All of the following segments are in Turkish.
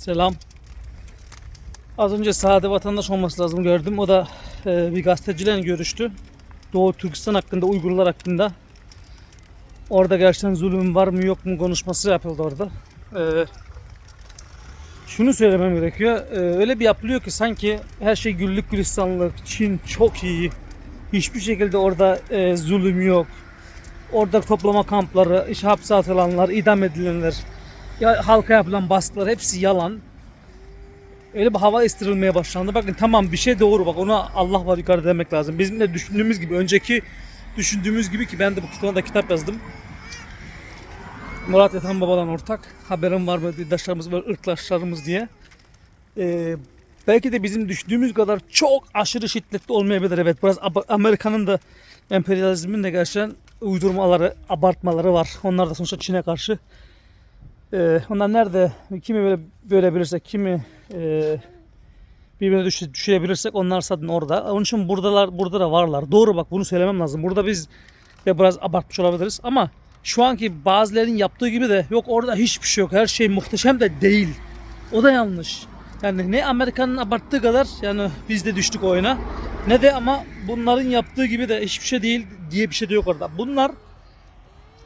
Selam. Az önce sade vatandaş olması lazım gördüm. O da e, bir gazeteciyle görüştü. Doğu Türkistan hakkında, Uygurlar hakkında. Orada gerçekten zulüm var mı yok mu konuşması yapıldı orada. E, şunu söylemem gerekiyor. E, öyle bir yapılıyor ki sanki her şey güllük gülistanlık. Çin çok iyi. Hiçbir şekilde orada e, zulüm yok. Orada toplama kampları, iş hapse atılanlar, idam edilenler, ya halka yapılan baskılar hepsi yalan. Öyle bir hava estirilmeye başlandı. Bakın tamam bir şey doğru bak ona Allah var yukarı demek lazım. Bizim de düşündüğümüz gibi önceki düşündüğümüz gibi ki ben de bu kitapta kitap yazdım. Murat Yatan Baba'dan ortak. Haberim var mı daşlarımız var ırklaşlarımız diye. Ee, belki de bizim düşündüğümüz kadar çok aşırı şiddetli olmayabilir. Evet biraz Amerika'nın da emperyalizmin de gerçekten uydurmaları, abartmaları var. Onlar da sonuçta Çin'e karşı ee, onlar nerede kimi böyle bölebilirsek kimi e, birbirine düş, düşürebilirsek onlar zaten orada. Onun için buradalar burada da varlar. Doğru bak bunu söylemem lazım. Burada biz de biraz abartmış olabiliriz ama şu anki bazılarının yaptığı gibi de yok orada hiçbir şey yok. Her şey muhteşem de değil. O da yanlış. Yani ne Amerika'nın abarttığı kadar yani biz de düştük oyuna. Ne de ama bunların yaptığı gibi de hiçbir şey değil diye bir şey de yok orada. Bunlar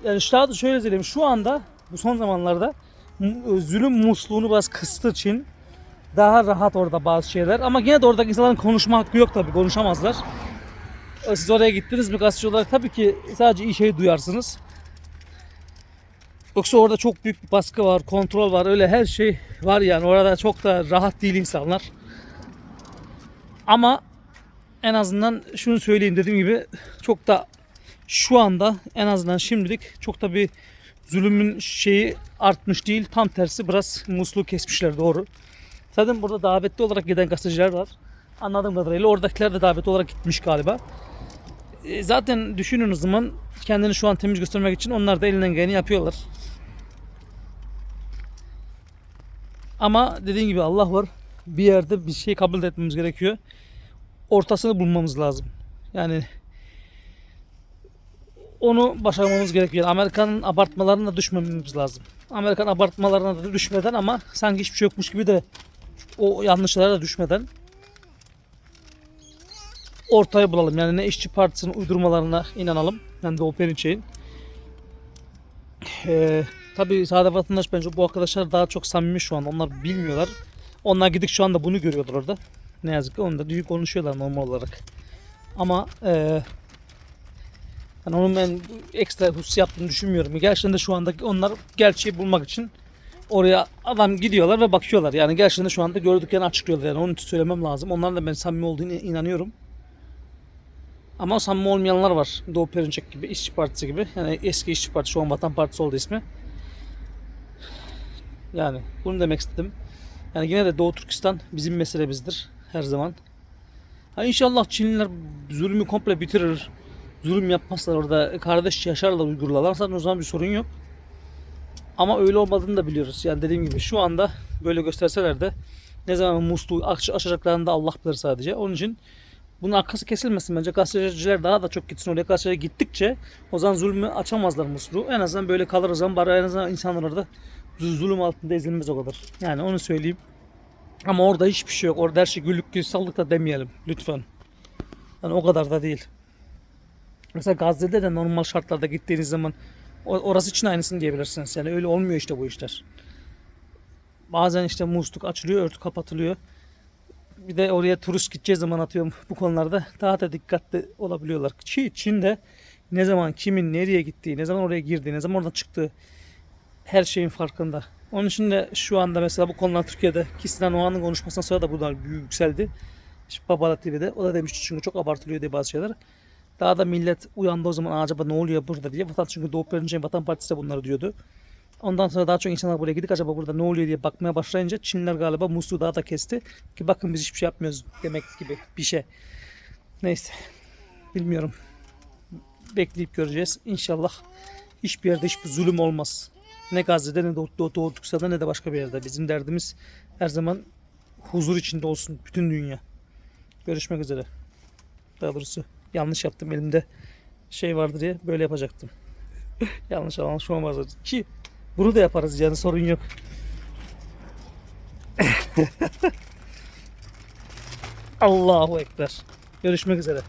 yani da şöyle söyleyeyim. Şu anda bu son zamanlarda mu- zulüm musluğunu biraz kıstığı için daha rahat orada bazı şeyler. Ama yine de oradaki insanların konuşma hakkı yok tabii. Konuşamazlar. E, Siz oraya gittiniz mi gazeteci olarak tabii ki sadece iyi şey duyarsınız. Yoksa orada çok büyük bir baskı var, kontrol var. Öyle her şey var yani. Orada çok da rahat değil insanlar. Ama en azından şunu söyleyeyim dediğim gibi çok da şu anda en azından şimdilik çok da bir zulümün şeyi artmış değil. Tam tersi biraz musluğu kesmişler doğru. Zaten burada davetli olarak giden gazeteciler var. Anladığım kadarıyla oradakiler de davetli olarak gitmiş galiba. E, Zaten düşünün o zaman kendini şu an temiz göstermek için onlar da elinden geleni yapıyorlar. Ama dediğim gibi Allah var. Bir yerde bir şey kabul etmemiz gerekiyor. Ortasını bulmamız lazım. Yani onu başarmamız gerekiyor. Amerika'nın abartmalarına düşmememiz lazım. Amerikan abartmalarına da düşmeden ama sanki hiçbir şey yokmuş gibi de o yanlışlara da düşmeden ortaya bulalım. Yani ne işçi partisinin uydurmalarına inanalım. Yani Doğu Perinçek'in. Ee, tabii sade vatandaş bence bu arkadaşlar daha çok samimi şu an. Onlar bilmiyorlar. Onlar gidip şu anda bunu görüyorlar orada. Ne yazık ki onu da konuşuyorlar normal olarak. Ama eee yani onun ben ekstra husus yaptığını düşünmüyorum. Gerçekten de şu anda onlar gerçeği bulmak için oraya adam gidiyorlar ve bakıyorlar. Yani gerçekten de şu anda gördüklerini açıklıyorlar. Yani için söylemem lazım. Onların da ben samimi olduğunu inanıyorum. Ama samimi olmayanlar var. Doğu Perinçek gibi, İşçi Partisi gibi. Yani eski İşçi Partisi, şu an Vatan Partisi oldu ismi. Yani bunu demek istedim. Yani yine de Doğu Türkistan bizim meselemizdir her zaman. Ha inşallah Çinliler zulmü komple bitirir zulüm yapmazlar orada kardeş yaşarlar Uygurlar zaten o zaman bir sorun yok. Ama öyle olmadığını da biliyoruz. Yani dediğim gibi şu anda böyle gösterseler de ne zaman musluğu aç, açacaklarını da Allah bilir sadece. Onun için bunun arkası kesilmesin bence. Gazeteciler daha da çok gitsin oraya. Gazeteciler gittikçe o zaman zulmü açamazlar musluğu. En azından böyle kalır o zaman bari en azından insanlar orada zul- zulüm altında ezilmez o kadar. Yani onu söyleyeyim. Ama orada hiçbir şey yok. Orada her şey güllük gülistanlık da demeyelim lütfen. Yani o kadar da değil. Mesela Gazze'de de normal şartlarda gittiğiniz zaman orası için aynısını diyebilirsiniz. Yani öyle olmuyor işte bu işler. Bazen işte musluk açılıyor, örtü kapatılıyor. Bir de oraya turist gideceği zaman atıyorum bu konularda daha da dikkatli olabiliyorlar. Çin, Çin'de ne zaman kimin nereye gittiği, ne zaman oraya girdiği, ne zaman oradan çıktığı her şeyin farkında. Onun için de şu anda mesela bu konular Türkiye'de ki Sinan Oğan'ın konuşmasından sonra da buradan yükseldi. İşte Babala TV'de. O da demişti çünkü çok abartılıyor diye bazı şeyler. Daha da millet uyandı o zaman "Aa, acaba ne oluyor burada diye. Vatan çünkü Doğu Perinçek'in Vatan Partisi de bunları diyordu. Ondan sonra daha çok insanlar buraya gidip acaba burada ne oluyor diye bakmaya başlayınca Çinliler galiba musluğu daha da kesti. Ki bakın biz hiçbir şey yapmıyoruz demek gibi bir şey. Neyse. Bilmiyorum. Bekleyip göreceğiz. İnşallah hiçbir yerde hiçbir zulüm olmaz. Ne Gazze'de ne Doğu, Doğu Türkistan'da ne de başka bir yerde. Bizim derdimiz her zaman huzur içinde olsun bütün dünya. Görüşmek üzere. Daha doğrusu yanlış yaptım elimde şey vardı diye böyle yapacaktım. yanlış anlaşılmaz ki bunu da yaparız yani sorun yok. Allahu Ekber. Görüşmek üzere.